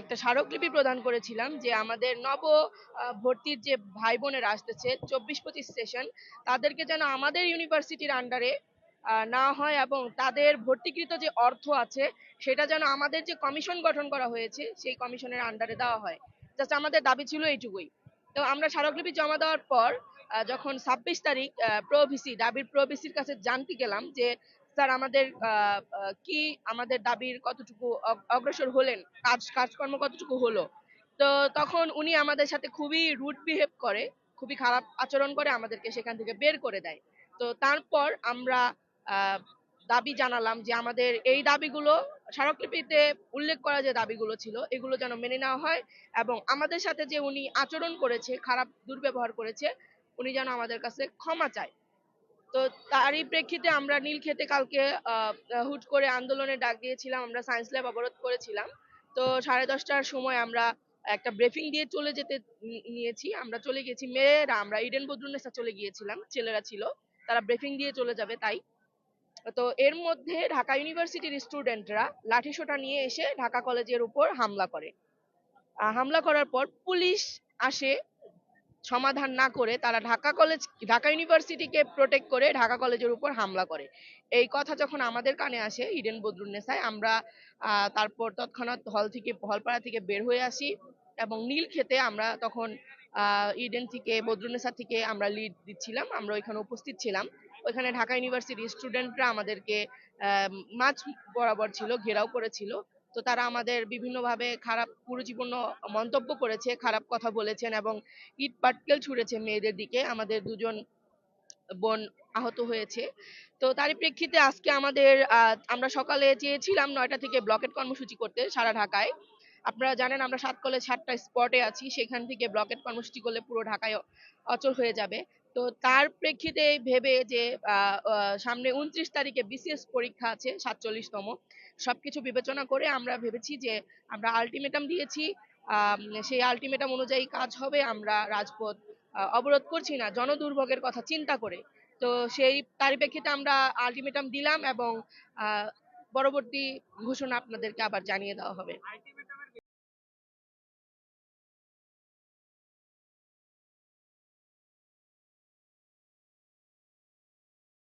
একটা স্মারকলিপি প্রদান করেছিলাম যে আমাদের নব ভর্তির যে ভাই বোনেরা আসতেছে, চব্বিশ পঁচিশ সেশন, তাদেরকে যেন আমাদের ইউনিভার্সিটির আন্ডারে না হয় এবং তাদের ভর্তিকৃত যে অর্থ আছে, সেটা যেন আমাদের যে কমিশন গঠন করা হয়েছে, সেই কমিশনের আন্ডারে দেওয়া হয়। জাস্ট আমাদের দাবি ছিল এইটুকুই। তো আমরা স্মারকলিপি জমা দেওয়ার পর যখন ছাব্বিশ তারিখ প্রভিসি দাবির প্রভিসির কাছে জানতে গেলাম যে স্যার, আমাদের কি আমাদের দাবির কতটুকু অগ্রসর হলেন? কাজ, কাজকর্ম কতটুকু হলো? তো তখন উনি আমাদের সাথে খুবই রুড বিহেভ করে, খুবই খারাপ আচরণ করে আমাদেরকে সেখান থেকে বের করে দেয়। তো তারপর আমরা দাবি জানালাম যে আমাদের এই দাবিগুলো, স্মারকলিপিতে উল্লেখ করা যে দাবিগুলো ছিল, এগুলো যেন মেনে নেওয়া হয় এবং আমাদের সাথে যে উনি আচরণ করেছে, খারাপ দুর্ব্যবহার করেছে, উনি যেন আমাদের কাছে ক্ষমা চায়। তো তারই প্রেক্ষিতে আমরা নীল নীলক্ষেতে কালকে হুট করে আন্দোলনের ডাক দিয়েছিলাম, আমরা সায়েন্স ল্যাব অবরোধ করেছিলাম। তো সাড়ে দশটার সময় আমরা একটা ব্রিফিং দিয়ে চলে যেতে নিয়েছি। আমরা চলে গেছি, মেয়েরা, আমরা ইডেন বদরুন্নেসা চলে গিয়েছিলাম, ছেলেরা ছিল। তারা ব্রিফিং দিয়ে চলে যাবে তাই। তো এর মধ্যে ঢাকা ইউনিভার্সিটির স্টুডেন্টরা লাঠিসোঁটা নিয়ে এসে ঢাকা কলেজের উপর হামলা করে। হামলা করার পর পুলিশ আসে সমাধান না করে তারা ঢাকা কলেজ ঢাকা ইউনিভার্সিটিকে প্রোটেক্ট করে ঢাকা কলেজের উপর হামলা করে। এই কথা যখন আমাদের কানে আসে ইডেন বদরুন্নেসায় আমরা তারপর তৎক্ষণাৎ হল থেকে, হলপাড়া থেকে বের হয়ে আসি এবং নীল খেতে আমরা তখন ইডেন থেকে বদরুন্নেসা থেকে আমরা লিড দিচ্ছিলাম, আমরা ওইখানে উপস্থিত ছিলাম। ওইখানে ঢাকা ইউনিভার্সিটির স্টুডেন্টরা আমাদেরকে মাঝ বরাবর ছিল, ঘেরাও করেছিল। তো তারা আমাদের বিভিন্নভাবে খারাপ কুরুচিপূর্ণ মন্তব্য করেছে, খারাপ কথা বলেছেন এবং ইট পাটকেল ছুঁড়েছে মেয়েদের দিকে। আমাদের দুজন বোন আহত হয়েছে। তো তারই প্রেক্ষিতে আজকে আমাদের আমরা সকালে চেয়েছিলাম নয়টা থেকে ব্লকেট কর্মসূচি করতে সারা ঢাকায়। আপনারা জানেন আমরা সাত কলেজ সাতটা স্পটে আছি, সেখান থেকে ব্লকেট কর্মসূচি করলে পুরো ঢাকায় অচল হয়ে যাবে। তো তার প্রেক্ষিতে ভেবে যে সামনে উনত্রিশ তারিখে বিসিএস পরীক্ষা আছে, সাতচল্লিশতম। সবকিছু বিবেচনা করে আমরা ভেবেছি যে, আমরা আলটিমেটাম দিয়েছি। সেই আলটিমেটাম অনুযায়ী কাজ হবে, আমরা রাজপথ অবরোধ করছি না, জনদুর্ভোগের কথা চিন্তা করে। তো সেই তারই প্রেক্ষিতে আমরা আলটিমেটাম দিলাম এবং পরবর্তী ঘোষণা আপনাদেরকে আবার জানিয়ে দেওয়া হবে।